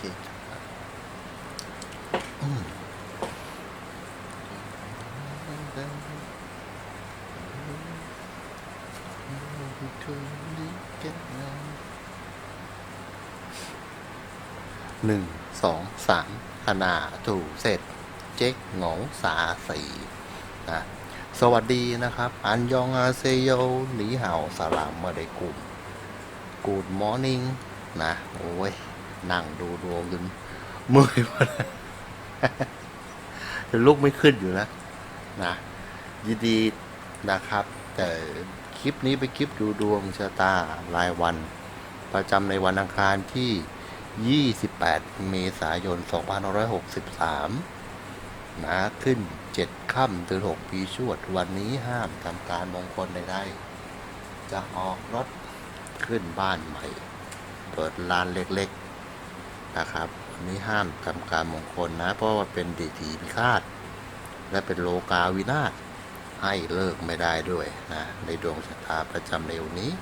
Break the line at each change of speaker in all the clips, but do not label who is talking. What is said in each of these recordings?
คหนึ่งสองสามขนาถูเสร็จ เจ๊กเหงาสาสีนะสวัสดีนะครับ อันยองอาเซโยหนีเห่าสลามมาได้กลุ่มกูดมอร์นิ่งนะ โอ้ย นั่งดูดวงจนเมื่อยหมดแล้วจะลุกไม่ขึ้นอยู่แล้วนะยินดีนะครับ แต่คลิปนี้เป็นคลิปดูดวงชะตารายวัน ประจำในวันอังคารที่ 28 เมษายน 2563นะขึ้น 7 ค่ำเดือน6 ปีชวด วันนี้ห้ามทำการมงคลใดๆจะออกรถขึ้นบ้านใหม่ เปิดลานเล็กๆ นะครับวันนี้ห้ามทำการมงคลนะ เพราะว่าเป็นดีทีพิฆาต และเป็นโลกาวินาศให้เลิกไม่ได้ด้วยนะ ในดวงชะตาประจำในวันนี้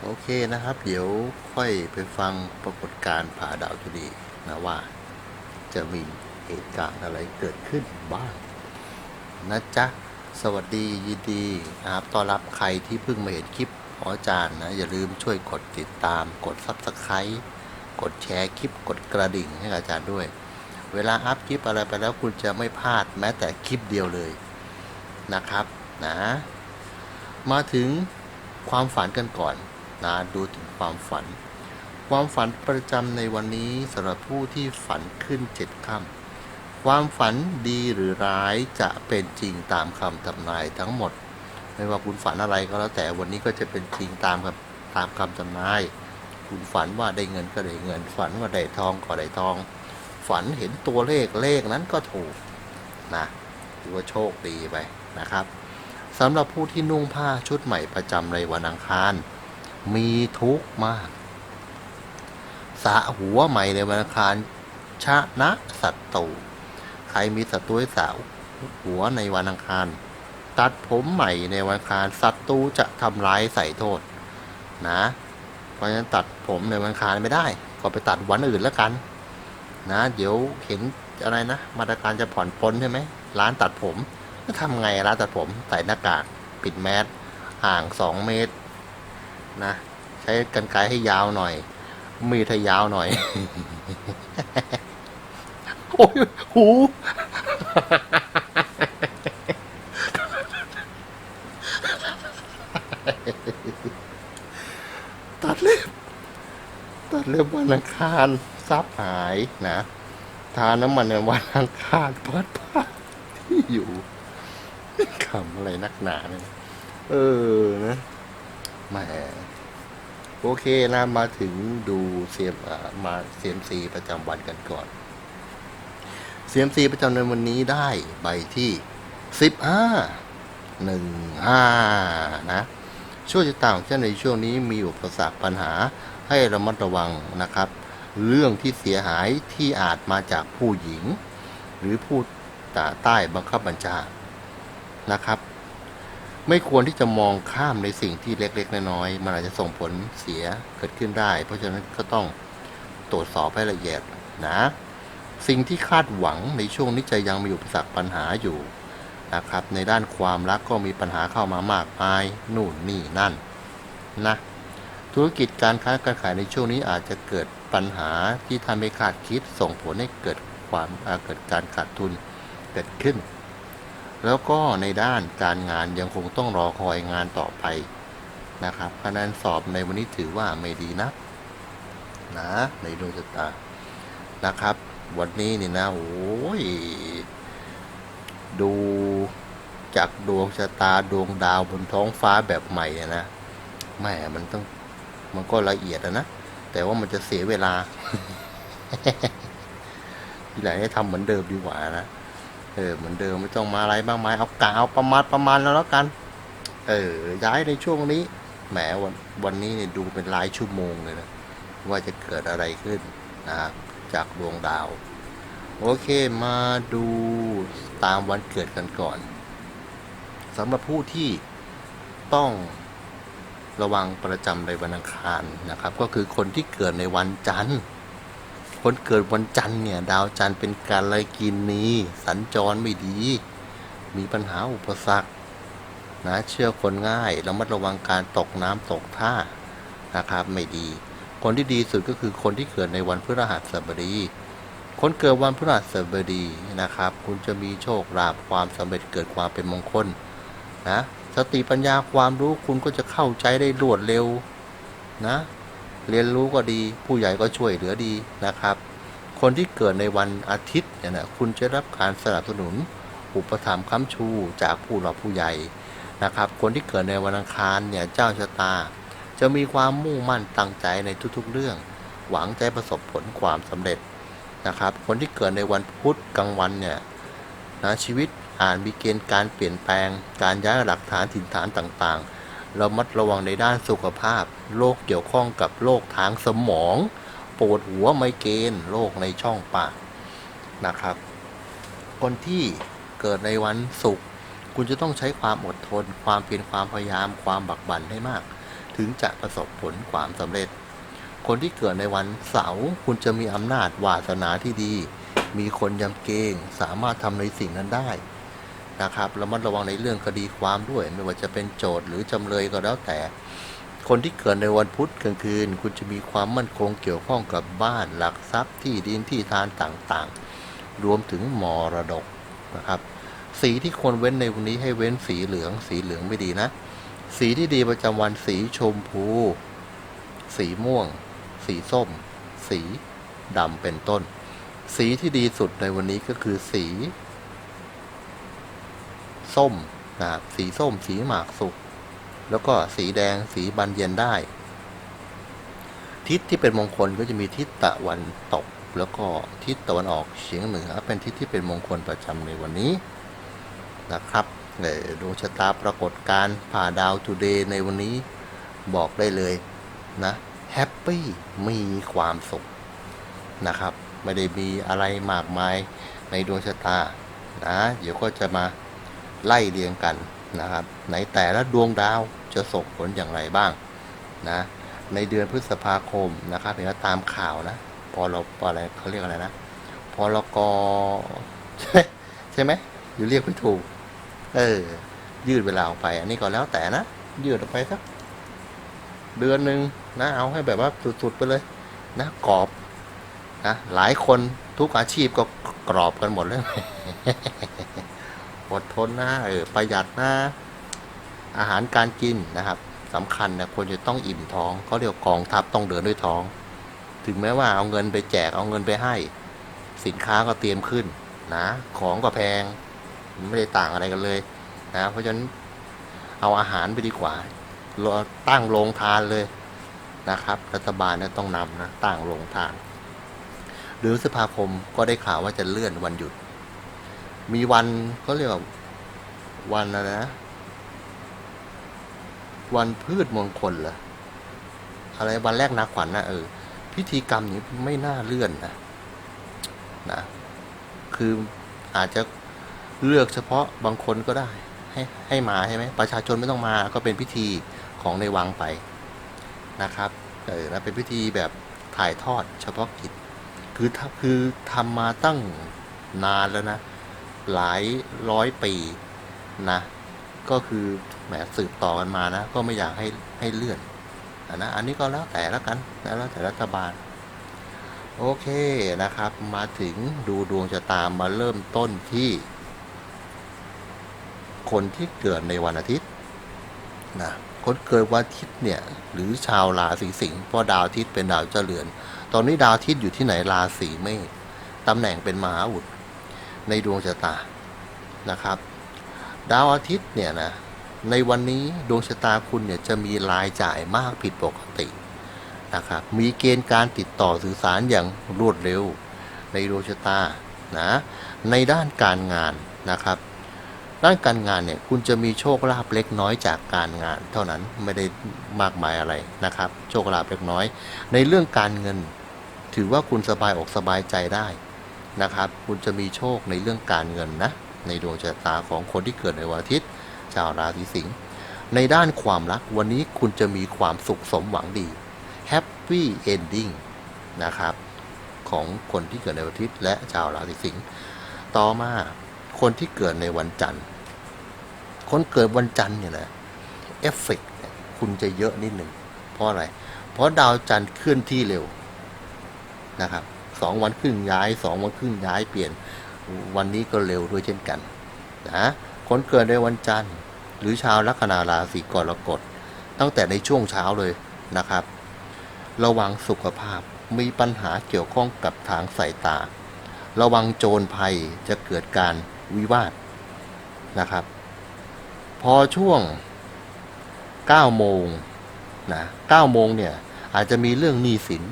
โอเคนะครับ เดี๋ยวค่อยไปฟังปรากฏการณ์ผ่าดาวจุดีนะว่า จะมีเหตุการณ์อะไรเกิดขึ้นบ้างนะจ๊ะ สวัสดียินดีนะครับต้อนรับใครที่เพิ่งมาเห็นคลิป ของอาจารย์นะ อย่าลืมช่วยกดติดตาม กด Subscribe กดแชร์คลิป กดกระดิ่งให้อาจารย์ด้วย เวลาอัพคลิปอะไรไปแล้วคุณจะไม่พลาดแม้แต่คลิปเดียวเลยนะครับนะ มาถึงความฝันกันก่อนนะดูถึงความฝัน ความฝันประจำในวันนี้สำหรับผู้ที่ฝันขึ้นเจ็ดค่ำความฝันดีหรือร้ายจะเป็นจริงตามคำทำนายทั้งหมด ไม่ว่าคุณฝันอะไรก็แล้วแต่วันนี้ก็จะเป็นจริงตามคำตามคำทำนาย คุณฝันว่าได้เงินก็ได้เงิน ฝันว่าได้ทองก็ได้ทอง ฝันเห็นตัวเลขเลขนั้นก็ถูกนะถือว่าโชคดีไปนะครับสำหรับผู้ที่นุ่งผ้าชุดใหม่ประจำในวันอังคาร มีทุกข์มากสะหัวใหม่ในวันอังคารชนะศัตรูใครมีศัตรูสาวหัวในวันอังคาร ตัดผมใหม่ในวันคารศัตรูจะทำร้ายใส่โทษ นะ เพราะฉะนั้นตัดผมในวันคารไม่ได้ ก็ไปตัดวันอื่นแล้วกัน นะ เดี๋ยวเห็นอะไรนะมาตรการจะผ่อนปลนใช่ไหมร้านตัดผมจะทำไงร้านตัดผมใส่หน้ากากปิดแมสห่างสองเมตร นะ ใช้กันไกรให้ยาวหน่อย มีดให้ยาวหน่อย โอ้ยหู ตัดเล็บ ตัดเล็บวันอังคารซับหายนะ ทาน้ำมันในวันอังคารเปิดผ้าที่อยู่ขำอะไรนักหนาเนี่ยเออนะแหมโอเคนะมาถึงดูเสียมมาเสียมซีประจำวันกันก่อนเสียมซีประจำในวันนี้ได้ใบที่สิบห้าหนึ่งห้านะ ช่วงชะตาของเจ้าในช่วงนี้มีอุปสรรคปัญหาให้ระมัดระวังนะครับ เรื่องที่เสียหายที่อาจมาจากผู้หญิง หรือผู้ตาใต้บังคับบัญชานะครับ ไม่ควรที่จะมองข้ามในสิ่งที่เล็กๆน้อยๆมันอาจจะส่งผลเสียเกิดขึ้นได้ เพราะฉะนั้นก็ต้องตรวจสอบให้ละเอียดนะ สิ่งที่คาดหวังในช่วงนี้จะยังมีอุปสรรคปัญหาอยู่ นะครับ ในด้านความรักก็มีปัญหาเข้ามามากมายนู่นนี่นั่นนะธุรกิจการค้าการขายในช่วงนี้อาจจะเกิดปัญหาที่ทำให้ขาดคิดส่งผลให้เกิดความอ่าเกิดการขาดทุนเกิดขึ้น แล้วก็ในด้านการงานยังคงต้องรอคอยงานต่อไปนะครับคะแนนสอบในวันนี้ถือว่าไม่ดีนะนะในดวงชะตานะครับ วันนี้นี่นะโอ้ย ดูจากดวงชะตาดวงดาวบนท้องฟ้าแบบใหม่อะนะแหมมันต้องมันก็ละเอียดนะ แต่ว่ามันจะเสียเวลาทีหลังให้ทำเหมือนเดิมดีกว่านะเออเหมือนเดิมไม่ต้องมาอะไรบ้างไหมเอากะเอาประมาณประมาณแล้วแล้วกัน เออ ย้ายในช่วงนี้แหมวันวันนี้เนี่ยดูเป็นรายชั่วโมงเลยนะว่าจะเกิดอะไรขึ้นนะครับจากดวงดาว โอเคมาดูตามวันเกิดกันก่อนสำหรับผู้ที่ต้องระวังประจำในวันอังคารนะครับ ก็คือคนที่เกิดในวันจันทร์ คนเกิดวันจันทร์เนี่ย ดาวจันทร์เป็นการไลกินนีสัญจรไม่ดี มีปัญหาอุปสรรคนะเชื่อคนง่ายระมัดระวังการตกน้ำตกท่านะครับไม่ดี คนที่ดีสุดก็คือคนที่เกิดในวันพฤหัสบดี คนเกิดวันพฤหัสบดีนะครับ คุณจะมีโชคลาภความสำเร็จเกิดความเป็นมงคลนะสติปัญญาความรู้คุณก็จะเข้าใจได้รวดเร็วนะเรียนรู้ก็ดี ผู้ใหญ่ก็ช่วยเหลือดีนะครับ คนที่เกิดในวันอาทิตย์เนี่ยนะคุณจะรับการสนับสนุน อุปถัมภ์ค้ำชูจากผู้หลักผู้ใหญ่นะครับ คนที่เกิดในวันอังคารเนี่ยเจ้าชะตา จะมีความมุ่งมั่นตั้งใจในทุกๆเรื่อง หวังใจประสบผลความสำเร็จ นะครับคนที่เกิดในวันพุธกลางวันเนี่ยนะชีวิตอาจมีเกณฑ์การเปลี่ยนแปลง การย้ายหลักฐานถิ่นฐานต่างๆ เรามัดระวังในด้านสุขภาพโรคเกี่ยวข้องกับโรคทางสมอง ปวดหัวไมเกรนโรคในช่องปากนะครับ คนที่เกิดในวันศุกร์คุณจะต้องใช้ความอดทน ความเพียรความพยายาม ความบักบั่นให้มาก ถึงจะประสบผลความสำเร็จ คนที่เกิดในวันเสาร์คุณจะมีอำนาจวาสนาที่ดี มีคนยำเกรงสามารถทำในสิ่งนั้นได้นะครับระมัดระวังในเรื่องคดีความด้วย ไม่ว่าจะเป็นโจทย์หรือจำเลยก็แล้วแต่ คนที่เกิดในวันพุธกลางคืน คุณจะมีความมั่นคงเกี่ยวข้องกับบ้านหลักทรัพย์ที่ดินที่ทานต่างๆ รวมถึงมรดกนะครับ สีที่ควรเว้นในวันนี้ให้เว้นสีเหลือง สีเหลืองไม่ดีนะ สีที่ดีประจำวันสีชมพู สีม่วง สีส้ม สีดำเป็นต้น สีที่ดีสุดในวันนี้ก็คือสี ส้มนะครับสีส้ม สีหมากสุก แล้วก็สีแดงสีบานเย็นได้ ทิศที่เป็นมงคลก็จะมีทิศตะวันตก แล้วก็ทิศตะวันออกเฉียงเหนือ เป็นทิศที่เป็นมงคลประจำในวันนี้นะครับเอ่อดวงชะตาปรากฏการ์ผ่าดาวทูเดย์ในวันนี้บอกได้เลยนะ แฮปปี้มีความสุขนะครับ ไม่ได้มีอะไรมากมายในดวงชะตานะเดี๋ยวก็จะมาไล่เรียงกันนะครับ ในแต่ละดวงดาวจะส่งผลอย่างไรบ้างนะในเดือนพฤษภาคมนะครับเห็นว่าตามข่าวนะ พอเราอะไรเขาเรียกอะไรนะพอลกใช่ใช่ไหมอยู่เรียกไม่ถูก เออ ยืดเวลาออกไป อันนี้ก็แล้วแต่นะ ยืดออกไปสักเดือนหนึ่ง นะเอาให้แบบว่าสุดๆไปเลยนะกรอบนะหลายคนทุกอาชีพก็กรอบกันหมดเลยอดทนนะเออประหยัดนะอาหารการกินนะครับสำคัญนะควรจะต้องอิ่มท้องเขาเรียกกองทัพต้องเดินด้วยท้อง ถึงแม้ว่าเอาเงินไปแจกเอาเงินไปให้ สินค้าก็เตรียมขึ้นนะของก็แพงไม่ได้ต่างอะไรกันเลยนะเพราะฉะนั้นเอาอาหารไปดีกว่าตั้งโรงทานเลย นะครับ รัฐบาลเนี่ยต้องนำนะตั้งโรงทานเดือนพฤษภาคมก็ได้ข่าวว่าจะเลื่อนวันหยุด มีวันเขาเรียกว่าวันอะไรนะ วันพืชมงคลเหรออะไรวันแรกนาขวัญนะเออพิธีกรรมนี้ไม่น่าเลื่อนนะนะคืออาจจะเลือกเฉพาะบางคนก็ได้ ให้ให้มาใช่ไหมประชาชนไม่ต้องมาก็เป็นพิธีของในวังไป นะครับเออแล้วเป็นพิธีแบบถ่ายทอดเฉพาะกิจ คือคือทำมาตั้งนานแล้วนะ หลายร้อยปีนะ ก็คือแหมสืบต่อกันมานะ ก็ไม่อยากให้ให้เลื่อนอนะอันนี้ก็แล้วแต่ละกันนะแล้วแต่รัฐบาล โอเคนะครับ มาถึงดูดวงชะตามาเริ่มต้นที่ คนที่เกิดในวันอาทิตย์นะ คนเกิดวันอาทิตย์เนี่ยหรือชาวราศีสิงห์เพราะดาวอาทิตย์เป็นดาวเจริญ ตอนนี้ดาวอาทิตย์อยู่ที่ไหนราศีเมษตำแหน่งเป็นมหาอุดในดวงชะตานะครับ ดาวอาทิตย์เนี่ยนะในวันนี้ดวงชะตาคุณเนี่ยจะมีรายจ่ายมากผิดปกตินะครับมีเกณฑ์การติดต่อสื่อสารอย่างรวดเร็วในดวงชะตานะในด้านการงานนะครับ ด้านการงานเนี่ยคุณจะมีโชคลาภเล็กน้อยจากการงาน เท่านั้นไม่ได้มากมายอะไรนะครับ โชคลาภเล็กน้อย ในเรื่องการเงิน ถือว่าคุณสบายอกสบายใจได้นะครับ คุณจะมีโชคในเรื่องการเงินนะในดวงชะตาของคนที่เกิดในวันอาทิตย์ชาวราศีสิงห์ในด้านความรักวันนี้คุณจะมีความสุขสมหวังดี Happy Ending นะครับของคนที่เกิดในวันอาทิตย์และชาวราศีสิงห์ต่อมา คนที่เกิดในวันจันทร์ คนเกิดวันจันทร์เนี่ยนะเอฟเฟกต์คุณจะเยอะนิดหนึ่ง เพราะอะไร เพราะดาวจันทร์เคลื่อนที่เร็วนะครับสองวันครึ่งย้ายสองวันครึ่งย้ายเปลี่ยนวันนี้ก็เร็วด้วยเช่นกันนะคนเกิดในวันจันทร์ หรือชาวลัคนาราศีกรกฎตั้งแต่ในช่วงเช้าเลยนะครับ ระวังสุขภาพมีปัญหาเกี่ยวข้องกับทางสายตา ระวังโจรภัยจะเกิดการ วิวาทนะครับ พอช่วง9โมงนะ9โมงเนี่ยอาจจะมีเรื่องหนี้สิน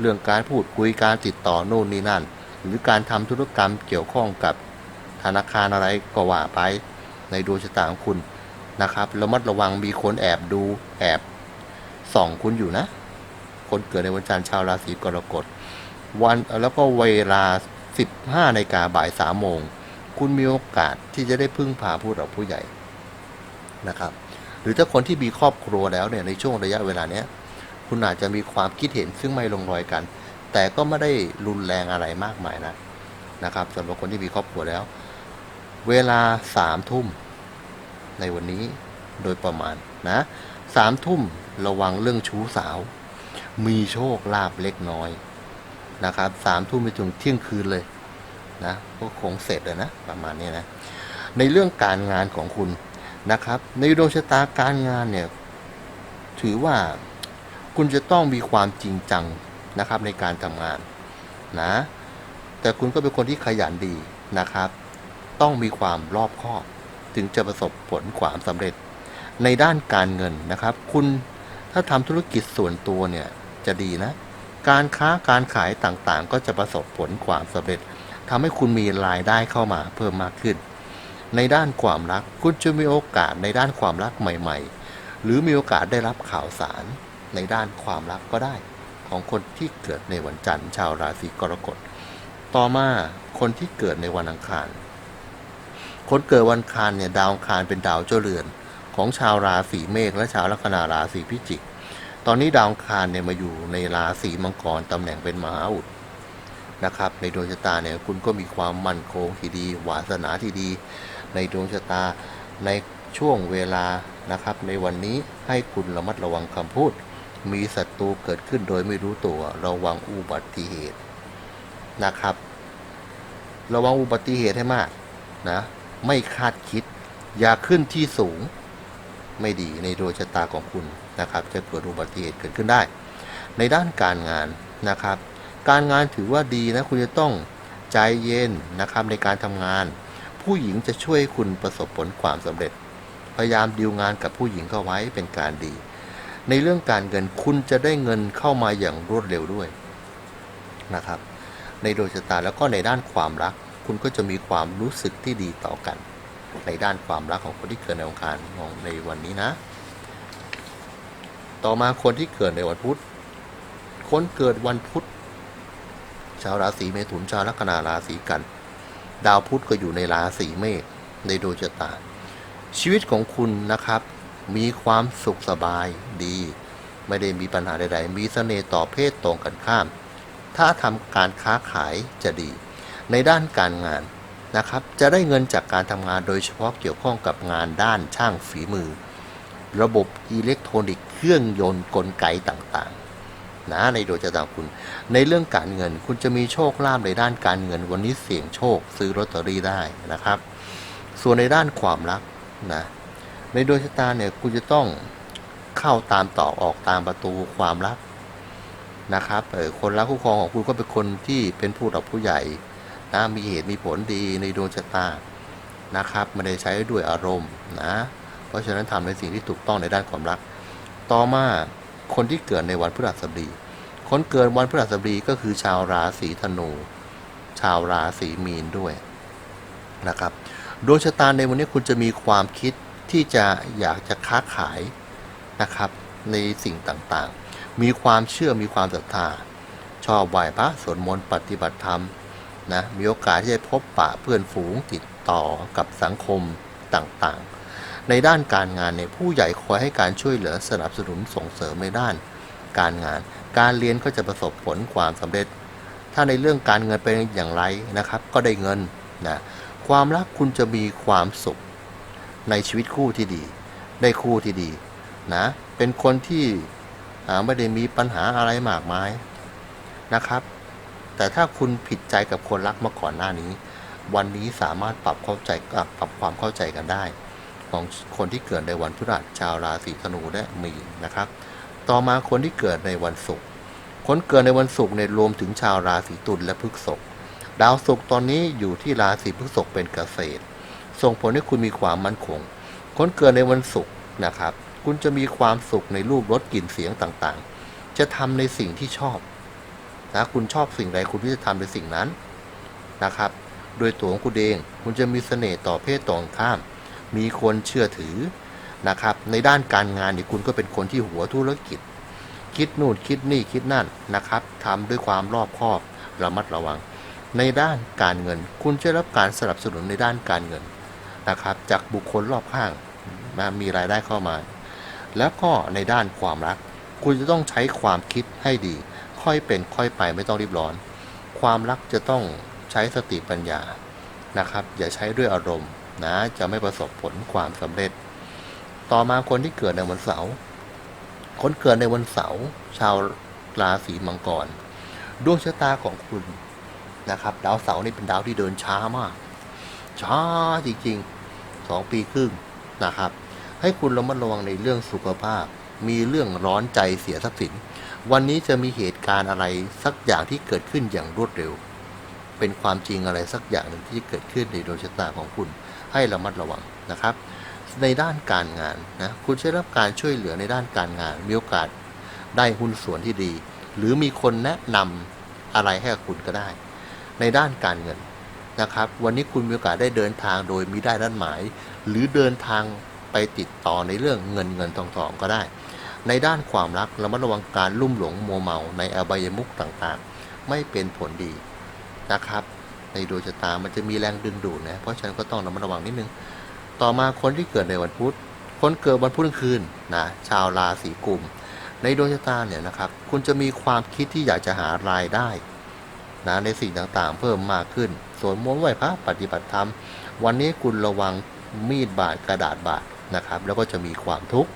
เรื่องการพูดคุยการติดต่อโน่นนี่นั่น หรือการทำธุรกรรมเกี่ยวข้องกับธนาคารอะไรก็ว่าไปในดวงชะตาของคุณนะครับระมัดระวังมีคนแอบดูแอบส่องคุณอยู่นะ คนเกิดในวันจันทร์ชาวราศีกรกฎ วันแล้วก็เวลา 15นาฬิกาบ่าย3โมง คุณมีโอกาสที่จะได้พึ่งพาผู้หลักผู้ใหญ่นะครับ หรือถ้าคนที่มีครอบครัวแล้วเนี่ยในช่วงระยะเวลาเนี้ยคุณอาจจะมีความคิดเห็นซึ่งไม่ลงรอยกัน แต่ก็ไม่ได้รุนแรงอะไรมากมายนะนะครับสำหรับคนที่มีครอบครัวแล้ว เวลาสามทุ่มในวันนี้โดยประมาณนะสามทุ่มระวังเรื่องชู้สาว มีโชคลาภเล็กน้อยนะครับสามทุ่มไปถึงเที่ยงคืนเลย นะก็คงเสร็จเลยนะประมาณนี้นะในเรื่องการงานของคุณนะครับ ในดวงชะตาการงานเนี่ยถือว่าคุณจะต้องมีความจริงจังนะครับในการทำงานนะแต่คุณก็เป็นคนที่ขยันดีนะครับ ต้องมีความรอบคอบ ถึงจะประสบผลความสำเร็จ ในด้านการเงินนะครับ คุณถ้าทำธุรกิจส่วนตัวเนี่ยจะดีนะ การค้าการขายต่างๆ ก็จะประสบผลความสำเร็จ ทำให้คุณมีรายได้เข้ามาเพิ่มมากขึ้น ในด้านความรักคุณจะมีโอกาสในด้านความรักใหม่ ๆ หรือมีโอกาสได้รับข่าวสารในด้านความรักก็ได้ ของคนที่เกิดในวันจันทร์ชาวราศีกรกฎ ต่อมาคนที่เกิดในวันอังคาร คนเกิดวันอังคารเนี่ยดาวอังคารเป็นดาวเจ้าเรือน ของชาวราศีเมษและชาวลัคนาราศีพิจิก ตอนนี้ดาวอังคารเนี่ยมาอยู่ในราศีมังกรตำแหน่งเป็นมหาอุด นะครับ ในดวงชะตาเนี่ยคุณก็มีความมั่นคงที่ดี วาสนาที่ดี ในดวงชะตาในช่วงเวลานะครับ ในวันนี้ให้คุณระมัดระวังคำพูด มีศัตรูเกิดขึ้นโดยไม่รู้ตัว ระวังอุบัติเหตุนะครับ ระวังอุบัติเหตุให้มากนะ ไม่คาดคิด อย่าขึ้นที่สูง ไม่ดีในดวงชะตาของคุณนะครับ จะเกิดอุบัติเหตุเกิดขึ้นได้ ในด้านการงานนะครับ การงานถือว่าดีนะคุณจะต้องใจเย็นนะครับในการทำงาน ผู้หญิงจะช่วยคุณประสบผลความสำเร็จ พยายามดีลงานกับผู้หญิงเข้าไว้เป็นการดี ในเรื่องการเงินคุณจะได้เงินเข้ามาอย่างรวดเร็วด้วยนะครับ ในดวงชะตาแล้วก็ในด้านความรัก คุณก็จะมีความรู้สึกที่ดีต่อกัน ในด้านความรักของคนที่เกิดในองคารของในวันนี้นะ ต่อมาคนที่เกิดในวันพุธคนเกิดวันพุธ ชาวราศีเมถุนชาวลัคนาราศีกัน ดาวพุธก็อยู่ในราศีเมษในดวงชะตา ชีวิตของคุณนะครับ มีความสุขสบายดี ไม่ได้มีปัญหาใดๆ มีเสน่ห์ต่อเพศตรงกันข้าม ถ้าทำการค้าขายจะดี ในด้านการงานนะครับ จะได้เงินจากการทำงานโดยเฉพาะเกี่ยวข้องกับงานด้านช่างฝีมือ ระบบอิเล็กทรอนิกส์เครื่องยนต์กลไกต่างๆ นะในโดยจะตาคุณ ในเรื่องการเงินคุณจะมีโชคลาภในด้านการเงิน วันนี้เสี่ยงโชคซื้อลอตเตอรี่ได้นะครับ ส่วนในด้านความรักนะในดวงชะตาเนี่ยคุณจะต้องเข้าตามต่อออกตามประตูความรักนะครับเออคนรักคู่ครองของคุณก็เป็นคนที่เป็นผู้หลักผู้ใหญ่นะมีเหตุมีผลดีในดวงชะตานะครับไม่ได้ใช้ด้วยอารมณ์นะ เพราะฉะนั้นทำในสิ่งที่ถูกต้องในด้านความรัก ต่อมา คนที่เกิดในวันพฤหัสบดี คนเกิดวันพฤหัสบดีก็คือชาวราศีธนู ชาวราศีมีนด้วยนะครับดวงชะตาในวันนี้คุณจะมีความคิดที่จะอยากจะค้าขายนะครับในสิ่งต่างๆ มีความเชื่อมีความศรัทธา ชอบไหว้พระสวดมนต์ปฏิบัติธรรมนะมีโอกาสที่จะพบปะเพื่อนฝูงติดต่อกับสังคมต่างๆ ในด้านการงานเนี่ยผู้ใหญ่คอยให้การช่วยเหลือสนับสนุนส่งเสริมในด้าน การงาน การเรียนก็จะประสบผลความสำเร็จ ถ้าในเรื่องการเงินเป็นอย่างไรนะครับ ก็ได้เงินนะความรักคุณจะมีความสุขในชีวิตคู่ที่ดี ได้คู่ที่ดีนะเป็นคนที่ไม่ได้มีปัญหาอะไรมากมายนะครับ แต่ถ้าคุณผิดใจกับคนรักมาก่อนหน้านี้ วันนี้สามารถปรับเข้าใจปรับความเข้าใจกันได้ ของคนที่เกิดในวันพฤหัสชาวราศีธนูและมีนนะครับ ต่อมาคนที่เกิดในวันศุกร์คนเกิดในวันศุกร์เนี่ยรวมถึงชาวราศีตุลและพฤษภดาวศุกร์ตอนนี้อยู่ที่ราศีพฤษภเป็นเกษตร ส่งผลให้คุณมีความมั่นคง คนเกิดในวันศุกร์นะครับ คุณจะมีความสุขในรูปรสกลิ่นเสียงต่างๆ จะทำในสิ่งที่ชอบนะคุณชอบสิ่งใดคุณที่จะทำในสิ่งนั้นนะครับ โดยตัวของคุณเองคุณจะมีเสน่ห์ต่อเพศตรงข้าม มีคนเชื่อถือนะครับ ในด้านการงานเนี่ยคุณก็เป็นคนที่หัวธุรกิจ คิดนู่นคิดนี่คิดนั่นนะครับทำด้วยความรอบคอบระมัดระวัง ในด้านการเงิน คุณจะรับการสนับสนุนในด้านการเงินนะครับ จากบุคคลรอบข้างนะมีรายได้เข้ามา แล้วก็ในด้านความรัก คุณจะต้องใช้ความคิดให้ดี ค่อยเป็นค่อยไปไม่ต้องรีบร้อน ความรักจะต้องใช้สติปัญญานะครับ อย่าใช้ด้วยอารมณ์ นะจะไม่ประสบผลความสำเร็จ ต่อมาคนที่เกิดในวันเสาร์คนเกิดในวันเสาร์ชาวราศีมังกรดวงชะตาของคุณนะครับ ดาวเสาร์นี่เป็นดาวที่เดินช้ามาก ช้าจริงๆสองปีครึ่งนะครับ ให้คุณระมัดระวังในเรื่องสุขภาพ มีเรื่องร้อนใจเสียทรัพย์สิน วันนี้จะมีเหตุการณ์อะไรสักอย่างที่เกิดขึ้นอย่างรวดเร็ว เป็นความจริงอะไรสักอย่างหนึ่งที่เกิดขึ้นในดวงชะตาของคุณ ให้ระมัดระวังนะครับ ในด้านการงานนะคุณจะได้รับการช่วยเหลือในด้านการงาน มีโอกาสได้หุ้นส่วนที่ดี หรือมีคนแนะนำอะไรให้กับคุณก็ได้ ในด้านการเงินนะครับ วันนี้คุณมีโอกาสได้เดินทางโดยมีได้ด้านหมาย หรือเดินทางไปติดต่อในเรื่องเงินเงินทองทองก็ได้ ในด้านความรักระมัดระวังการลุ่มหลงโมเมาในอบายมุขต่างๆ ไม่เป็นผลดีนะครับ ในดวงชะตา มันจะมีแรงดึงดูดนะ เพราะฉะนั้นก็ต้องระมัดระวังนิดนึง ต่อมาคนที่เกิดในวันพุธ คนเกิดวันพุธกลางคืนนะ ชาวราศีกุม ในดวงชะตาเนี่ยนะครับ คุณจะมีความคิดที่อยากจะหารายได้นะในสิ่งต่างๆ เพิ่มมากขึ้น ส่วนมนต์ไหวพระปฏิบัติธรรม วันนี้คุณระวังมีดบาดกระดาษบาดนะครับ แล้วก็จะมีความทุกข์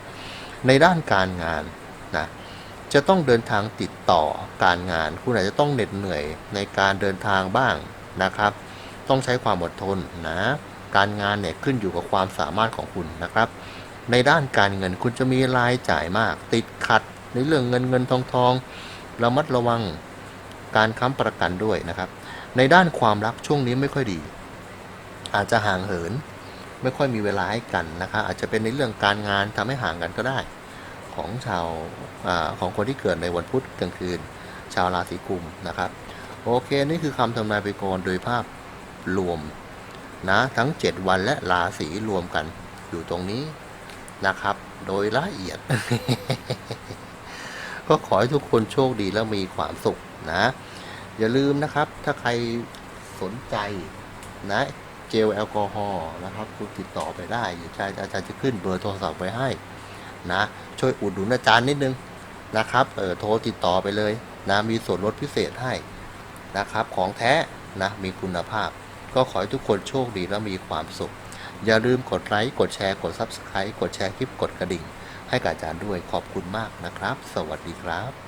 ในด้านการงานนะจะต้องเดินทางติดต่อการงาน คุณอาจจะต้องเหน็ดเหนื่อยในการเดินทางบ้าง นะครับ ต้องใช้ความอดทนนะการงานเนี่ยขึ้นอยู่กับความสามารถของคุณนะครับ ในด้านการเงินคุณจะมีรายจ่ายมาก ติดขัดในเรื่องเงินเงินทองทองระมัดระวังการค้ำประกันด้วยนะครับ ในด้านความรักช่วงนี้ไม่ค่อยดี อาจจะห่างเหิน ไม่ค่อยมีเวลาให้กันนะครับอาจจะเป็นในเรื่องการงานทำให้ห่างกันก็ได้ ของชาวอของคนที่เกิดในวันพุธกลางคืน ชาวราศีกุมนะครับ โอเค นี่คือคำทำนายไปก่อนโดยภาพรวมนะทั้ง 7 วันและราศีรวมกัน อยู่ตรงนี้นะครับ โดยละเอียด ก็ขอให้ทุกคนโชคดีและมีความสุขนะ อย่าลืมนะครับ ถ้าใครสนใจนะเจลแอลกอฮอล์นะครับ คุณติดต่อไปได้อาจารย์อาจารย์จะขึ้นเบอร์โทรศัพท์ไปให้นะ ช่วยอุดหนุนอาจารย์นิดนึงนะครับ เออโทรติดต่อไปเลยนะ มีส่วนลดพิเศษให้ นะครับ ของแท้นะ มีคุณภาพ ก็ขอให้ทุกคนโชคดีและมีความสุข อย่าลืมกดไลค์ กดแชร์ กด Subscribe กดแชร์คลิป กดกระดิ่ง ให้กับอาจารย์ด้วย ขอบคุณมากนะครับ สวัสดีครับ